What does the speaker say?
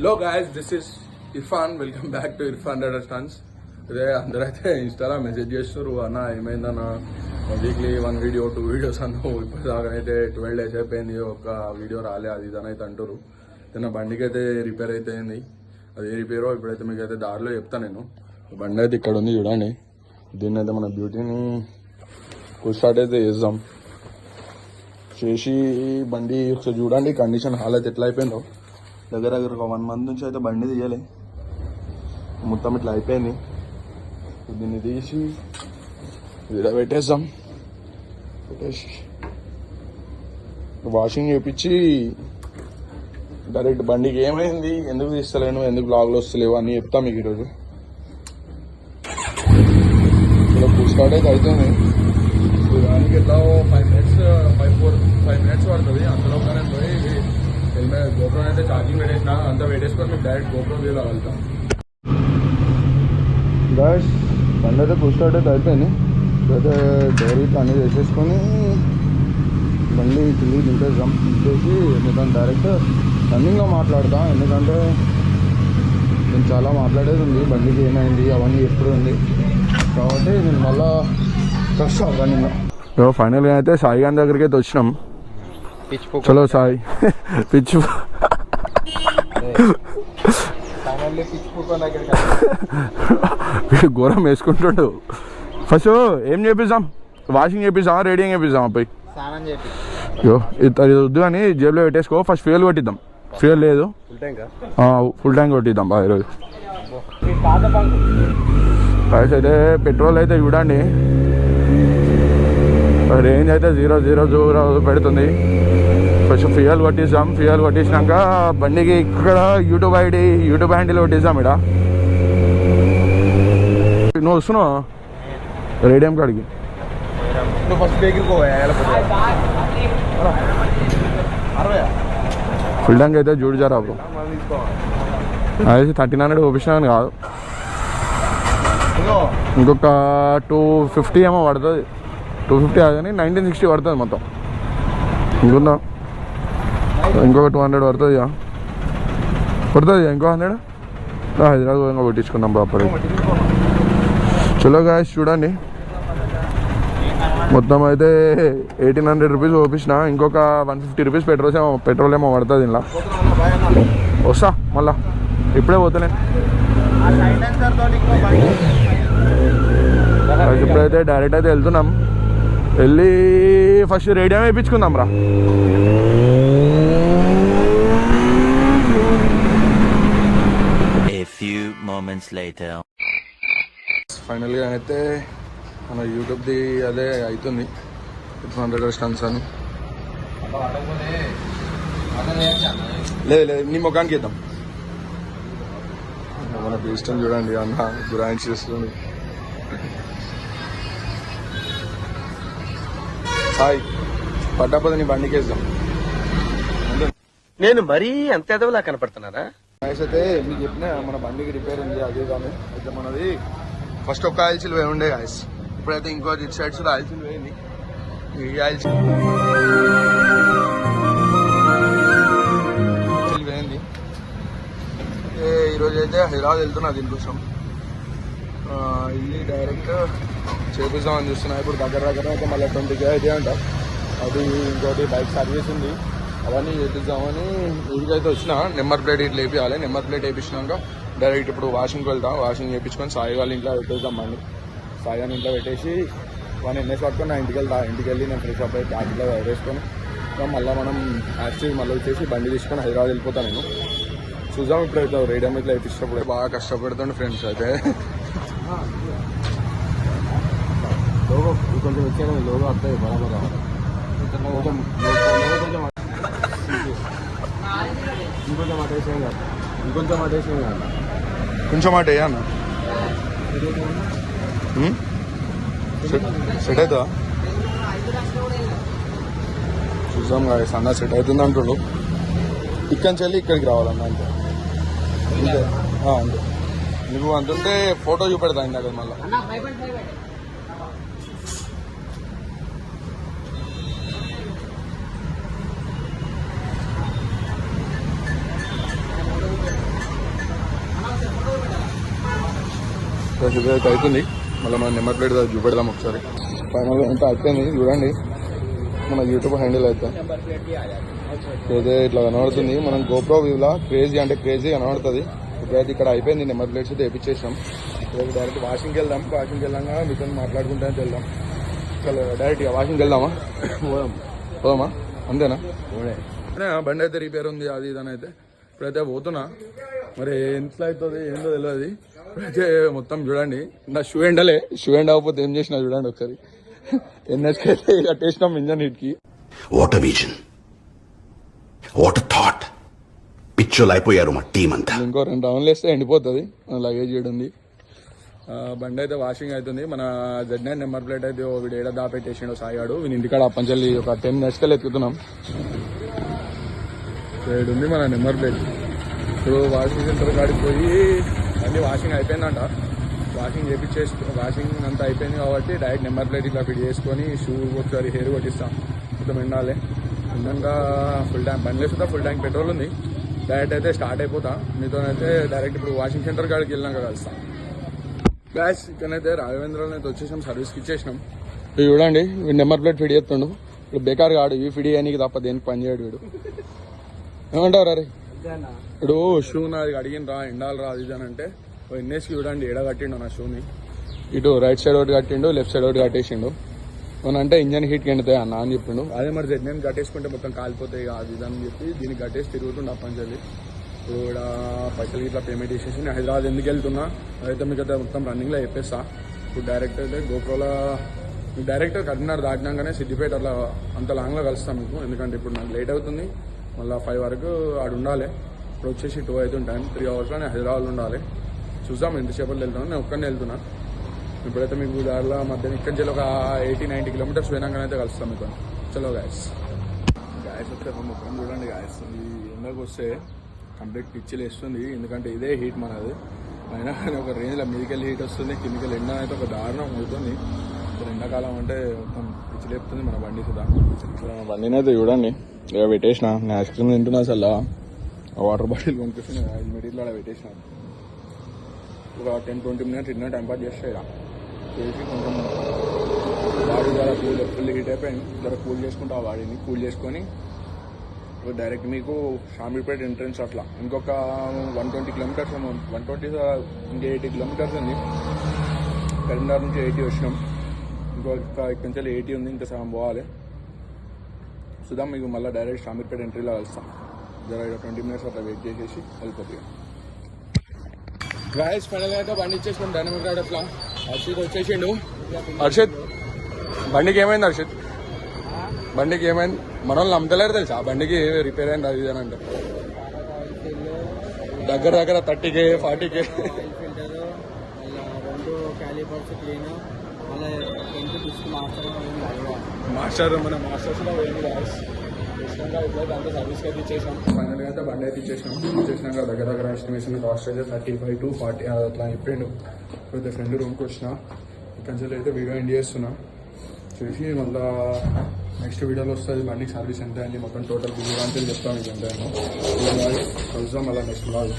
Hello guys this is Irfan welcome back to Irfan data stance అదే అందరైతే ఇన్స్టాలో message చేస్తారు అన్న ఏమైందన్న? Weekly one video two videos అన్నావు ఇప్పుడు అయితే ట్వెల్వ్ డేస్ అయిపోయింది. ఒక వీడియో రాలే అది ఇది అయితే అంటారు నా బండికి అయితే రిపేర్ అయితే అయింది అది ఏ రిపేరో ఇప్పుడైతే మీకు అయితే దారిలో చెప్తాను నేను. బండి అయితే ఇక్కడ ఉంది చూడండి. దీన్ని అయితే మన బ్యూటీని స్టార్ట్ అయితే చేద్దాం. చేసి బండి ఒకసారి చూడండి. కండిషన్ హాలత్ ఎట్లా అయిపోయిందో. దగ్గర దగ్గర ఒక వన్ మంత్ నుంచి అయితే బండి తీయలే. మొత్తం ఇట్లా అయిపోయింది. దీన్ని తీసి ఇలా పెట్టేద్దాం. పెట్టేసి వాషింగ్ చేయించి డైరెక్ట్ బండికి ఏమైంది? ఎందుకు తీస్తలేను? ఎందుకు బ్లాగ్లు వస్తలేవు? అని చెప్తాం మీకు ఈరోజు. ఇలా ఫుల్ స్టార్ట్ అయితే అవుతుంది దానికి ఎట్లా five minutes five four five minutes పడుతుంది. అందులో కానీ పోయి హెల్మెట్ గోప్రో అయితే ఛార్జింగ్ పెట్టేసిన అంతా పెట్టేసుకొని మీకు డైరెక్ట్ గోప్రో వ్యూలో వెళ్తాం గాయస్ బండి అయితే ఫుల్ స్టార్ట్ అయితే అయిపోయింది అయితే డైరీ అన్నీ చేసేసుకొని బండి కింది దింపేద్దాం దింపేసి ఎందుకంటే డైరెక్ట్ రన్నింగ్లో మాట్లాడతాం ఎందుకంటే నేను చాలా మాట్లాడేది ఉంది బండికి ఏమైంది అవన్నీ ఎప్పుడు ఉంది కాబట్టి నేను మళ్ళా వస్తాను రన్నింగ్లో ఫైనల్గా అయితే సాయి గారి దగ్గరికి అయితే వచ్చినాం పిచ్ చలో సాయి పిచ్చి ఫైనల్లీ పిచ్ పూకొని దగ్గరికి వీడు ఘోరం వేసుకుంటుండు. ఫస్ట్ ఏం చేపిద్దాం వాషింగ్ చేపిద్దామా రేడియం చేపిద్దామా పోయి? స్నానం చేపి. యో ఇది అది వద్దు కానీ జేబులో పెట్టేసుకో. ఫస్ట్ ఫ్యూయల్ కొట్టిద్దాం. ఫ్యూయల్ లేదు. ఫుల్ ట్యాంక్ ఫుల్ ట్యాంక్ కొట్టిద్దాం. బా ఈరోజు. అయితే పెట్రోల్ అయితే చూడండి. రేంజ్ అయితే? జీరో జీరో జీరో పెడుతుంది. ఫస్ట్ ఫ్యూయల్ కొట్టిస్తాం ఫ్యూయల్ కొట్టించినాక బండికి ఇక్కడ యూట్యూబ్ ఐడి యూట్యూబ్ హ్యాండిల్ కొట్టిస్తాం ఇక్కడ నువ్వు వస్తున్నావు? రేడియం కాడికి. ఫుల్ ట్యాంక్ అయితే జరా బ్రో అది థర్టీన్ హండ్రెడ్ పంపించినాను కాదు. ఇదిగో. ఇంకొక టూ ఫిఫ్టీ ఏమో పడుతుంది. టూ ఫిఫ్టీ కానీ నైన్టీన్ సిక్స్టీ పడుతుంది మొత్తం. ఇంకొందా? ఇంకొక టూ హండ్రెడ్ పడుతుంది ఇక. పడుతుంది ఇంకో హండ్రెడ్ హైదరాబాద్ ఇంకా కొట్టించుకుందాం బాపడి చలో గాయస్ చూడండి. మొత్తం అయితే ఎయిటీన్ హండ్రెడ్ రూపీస్ పంపించిన ఇంకొక వన్ ఫిఫ్టీ రూపీస్ పెట్రోల్ ఏమో పెట్రోల్ ఏమో పడుతుంది ఇలా వస్తా మళ్ళా. ఇప్పుడే పోతలే. ఇప్పుడైతే డైరెక్ట్ అయితే వెళ్తున్నాం. వెళ్ళి ఫస్ట్ రేడియం వేయించుకుందాం రా. A few moments later. ఫైనల్గా అయితే మన యూట్యూబ్ది అదే అవుతుంది టూ హండ్రెడ్ స్టన్స్ అని లేదు లేదు నీ ముఖానికి ఇద్దాం మన ఇష్టం చూడండి అన్న గురాయించి చేస్తుంది హాయ్. పడ్డపద నీ బండికి వేద్దాం నేను మరీ అంత ఎదవలా కనపడుతున్నారా నైస్ అయితే మీకు చెప్పిన మన బండికి రిపేర్ ఉంది అది కానీ అయితే మనది ఫస్ట్ ఒక ఆయిల్ సిల్ ఉండే గాయస్ ఇప్పుడైతే ఇంకో ఇటు సైడ్స్ ఆయిల్ సిల్ వేయండి ఈ ఆయిల్ సిల్ వేయండి అయితే ఈరోజు అయితే హైదరాబాద్ వెళ్తున్నా దీనికోసం. వెళ్ళి డైరెక్ట్ చేపిద్దామని చూస్తున్నా. ఇప్పుడు దగ్గర దగ్గర అయితే మళ్ళీ ట్వంటీ కే అయితే అంట. అది ఇంకోటి బైక్ సర్వీస్ ఉంది అవన్నీ చేపిద్దామని ఊరికైతే వచ్చిన. నెంబర్ ప్లేట్ ఇట్లా వేపియాలి నెంబర్ ప్లేట్ వేయించినాక డైరెక్ట్ ఇప్పుడు వాషింగ్కి వెళ్తాం. వాషింగ్ చేయించుకొని సాయి వాళ్ళ ఇంట్లో పెట్టేద్దాం బండి సాయి గారి ఇంట్లో పెట్టేసి వన్ ఎన్ఎస్ పట్టుకొని నా ఇంటికి వెళ్తా. ఇంటికి వెళ్ళి నేను ఫ్రెష్ అప్ అయి బ్యాగ్లో వేసుకొని మళ్ళీ మనం యాక్చువల్ మళ్ళీ వచ్చేసి బండి తీసుకొని హైదరాబాద్ వెళ్ళిపోతాను నేను. చూద్దాం ఇప్పుడు అయితే రేడియం ఇట్లా వేయించినప్పుడు బాగా కష్టపడుతుంది ఫ్రెండ్స్ అయితే. కొంచెం వచ్చాను లోగో వస్తాయి బరాబర్. కొంచెం కొంచెం ఇంకొంచెం అటేసాం కదా ఇంకొంచెం అటేసాం కదా కొంచెం మాట అన్న. సెట్ అవుతుందా? అన్న సెట్ అవుతుంది అంటుడు. ఇక్కడి నుంచి వెళ్ళి ఇక్కడికి రావాలన్న అంతే. అంతే అంతే. నువ్వు అంటుంటే ఫోటో చూపెడతా ఇందాక మళ్ళీ. ప్రస్తుతం అయితే అవుతుంది. మళ్ళీ మన నెంబర్ ప్లేట్ చూపెడదాం ఒకసారి. ఫైనల్గా ఎంత అయిపోయింది చూడండి. మన యూట్యూబ్ హ్యాండిల్ అయితే. అయితే ఇట్లా కనబడుతుంది. మనం గోప్రో వ్యూలా క్రేజీ అంటే క్రేజీ కనబడుతుంది. ఇప్పుడైతే ఇక్కడ అయిపోయింది నెంబర్ ప్లేట్స్ అయితే వేపించేసాం ఇప్పుడు డైరెక్ట్ వాషింగ్కి వెళ్దాం. వాషింగ్కి వెళ్ళాక మీతో మాట్లాడుకుంటే వెళ్దాం. చలో డైరెక్ట్ ఇక వాషింగ్కి వెళ్దామా? పోదాం. పోదామా? అంతేనా? బండి అయితే రిపేర్ ఉంది అది ఇది అని అయితే. ఇప్పుడైతే పోతున్నా. మరి ఎంత అవుతుంది ఏందో తెలియదు ఇప్పుడైతే మొత్తం చూడండి. నా షూ ఎండలే. షూ ఎండ్ అవ్వకపోతే ఏం చేసినా చూడండి ఒకసారి. ఎన్హెచ్కి అయితే కట్టేసినాం ఇంజన్ హిట్కి వాట్ విజన్ వాట్ థాట్ పిచ్చోలు అయిపోయారు మా టీం అంతా. ఇంకో రెండు రౌండ్లు వేస్తే ఎండిపోతుంది. లగేజ్ ఉంది. బండి అయితే వాషింగ్ అవుతుంది. మన జెడ్ నైన్ నెంబర్ ప్లేట్ అయితే వీడు ఏడ దాపెట్టేసిండు సాయిగాడు వీని ఇంటికాడ అప్పంచల్లి ఒక టెన్ మినిట్స్కి ఎత్తుకుతున్నాం సైడ్ ఉంది మన నెంబర్ ప్లేట్ ఇప్పుడు వాషింగ్ సెంటర్ కాడికి పోయి అన్ని వాషింగ్ అయిపోయిందంట. వాషింగ్ చేపించేసి వాషింగ్ అంతా అయిపోయింది కాబట్టి డైరెక్ట్ నెంబర్ ప్లేట్ ఇట్లా ఫిట్ చేసుకొని షూ ఒకసారి హెయిర్ కొట్టిస్తాం. మొత్తం ఎండాలి. అందంగా ఫుల్ ట్యాంక్ బండి వేస్తుందా ఫుల్ ట్యాంక్ పెట్రోల్ ఉంది. డైరెక్ట్ అయితే స్టార్ట్ అయిపోతా. మీతో అయితే డైరెక్ట్ ఇప్పుడు వాషింగ్ సెంటర్ కాడికి వెళ్ళినాక కలుస్తాం. గ్యాస్ ఇక్కడైతే రాఘవేంద్రలో అయితే వచ్చేసాం సర్వీస్కి ఇచ్చేసినాం. ఇవి చూడండి వీడు నెంబర్ ప్లేట్ ఫిడ్ చేస్తుండు. ఇప్పుడు బేకార్ కాడు ఇవి ఫిడి చేయడానికి తప్ప దేనికి పని చేయడు వీడు. ఏమంటావు రే? ఇప్పుడు షూ నాది అడిగిన రా ఎండాలి రా అది అంటే ఎన్ఎస్కి చూడండి ఎడ కట్టిండు నా షూని. ఇటు రైట్ సైడ్ ఒకటి కట్టిండు లెఫ్ట్ సైడ్ ఒకటి కట్టేసిండు. అంటే ఇంజన్ హీట్ ఎండుతాయి అన్న అని చెప్పిండు. అదే మరి నేను కట్టేసుకుంటే మొత్తం కాలిపోతాయి అది ఇది అని చెప్పి దీనికి కట్టేసి తిరుగుతుండే అప్పంచల్లి ఇప్పుడు ఇక్కడ పైసలు ఇట్లా పేమెంట్ చేసేసి నేను హైదరాబాద్ ఎందుకు వెళ్తున్నా అదైతే మీకు అయితే మొత్తం రన్నింగ్లో చెప్పేస్తా. ఇప్పుడు డైరెక్ట్ అయితే గోప్రోలో మీకు డైరెక్ట్ కరీంనగర్ దాటినాకనే సిద్దిపేట అట్లా అంత లాంగ్లో కలుస్తాం మీకు ఎందుకంటే ఇప్పుడు నాకు లేట్ అవుతుంది. మళ్ళీ ఫైవ్ వరకు ఆడు ఉండాలి. ఇప్పుడు వచ్చేసి టూ అవుతుంది టైం త్రీ అవర్స్లో నేను హైదరాబాద్లో ఉండాలి. చూద్దాం ఎంతసేపట్లో వెళ్తాను. నేను ఒక్కనే వెళ్తున్నా. ఇప్పుడైతే మీకు దారిలో మధ్య ఇక్కడి నుంచి ఒక ఎయిటీ నైంటీ కిలోమీటర్స్ పోయినాకనైతే కలుస్తాం మీకు. చలో గాయస్ గాయస్ వస్తే మొత్తం చూడండి గాయస్ ఈ ఎండకు వస్తే కంప్లీట్ పిచ్చిలు వేస్తుంది ఎందుకంటే ఇదే హీట్ మనది. అయినా కానీ ఒక రేంజ్లో మీదికెళ్ళి హీట్ వస్తుంది. కిందికెళ్ళి ఎండ అయితే ఒక దారుణం అవుతుంది. ఇప్పుడు ఎండాకాలం అంటే మొత్తం పిచ్చి లేపుతుంది మన బండి సుధా బండిని అయితే చూడండి. ఇక పెట్టేసిన. నేను ఐస్ క్రీమ్ తింటున్నా అసలు. Water bottle కొనుక్కొచ్చిన. మెటీరియల్ అలా పెట్టేసిన. ఒక టెన్ ట్వంటీ మినిట్స్ ఇన్న టైం పాస్ చేస్తే ఇలా చేసి కొంచెం బాడీ ద్వారా కూల్ ఫుల్ హీట్ అయిపోయింది. ఇద్దరు కూల్ చేసుకుంటా ఆ బాడీని. కూల్ చేసుకొని డైరెక్ట్ మీకు షామీర్పేట ఎంట్రన్స్ అట్లా. ఇంకొక one twenty kilometres one twenty ఇంకా ఎయిటీ కిలోమీటర్స్ ఉంది. కరీంనగర్ నుంచి ఎయిటీ వచ్చినాం. ఇంకొక ఇక్కడి నుంచి ఎయిటీ ఉంది. ఇంకా సగం పోవాలి. సుధా మీకు మళ్ళీ డైరెక్ట్ షామీర్పేట ఎంట్రీలో కలుస్తాం జర ట్వంటీ మినిట్స్ అట్లా వెయిట్ చేసేసి వెళ్ళిపోతుంది గాయస్ ఫైనల్ అయితే బండి ఇచ్చేసినాం డైనమిక్ రైడ్ అట్లా హర్షిత్ వచ్చేసిండు. హర్షిత్ బండికి ఏమైంది హర్షిత్? బండికి ఏమైంది? మన వాళ్ళు నమ్మతలేరు తెలుసా? బండికి రిపేర్ అయింది అది అని అంటే. దగ్గర దగ్గర thirty K forty K master మన మాస్టర్స్లో పోయింది ఇష్టంగా ఇప్పుడైతే అంతా సర్వీస్ అయితే ఇచ్చేసాం ఫైనల్ అయితే బండి అయితే ఇచ్చేసాం ఇచ్చేసినాక దగ్గర దగ్గర ఎస్టిమేషన్ కాస్ట్ అయితే థర్టీ ఫైవ్ టు ఫార్టీ అట్లా చెప్పిండు. ఇప్పుడు ఫ్రెండ్ రూమ్కి వచ్చిన. ఇక్కడ నుంచి అయితే వీడియో ఎండ్ చేస్తున్నా. చేసి మళ్ళా నెక్స్ట్ వీడియోలో వస్తుంది బండికి సర్వీస్ ఎంత అయింది మొత్తం టోటల్ బిల్ అంటే చెప్తాను మీకు ఎంత కలుద్దాం మళ్ళీ నెక్స్ట్ బ్లాగ్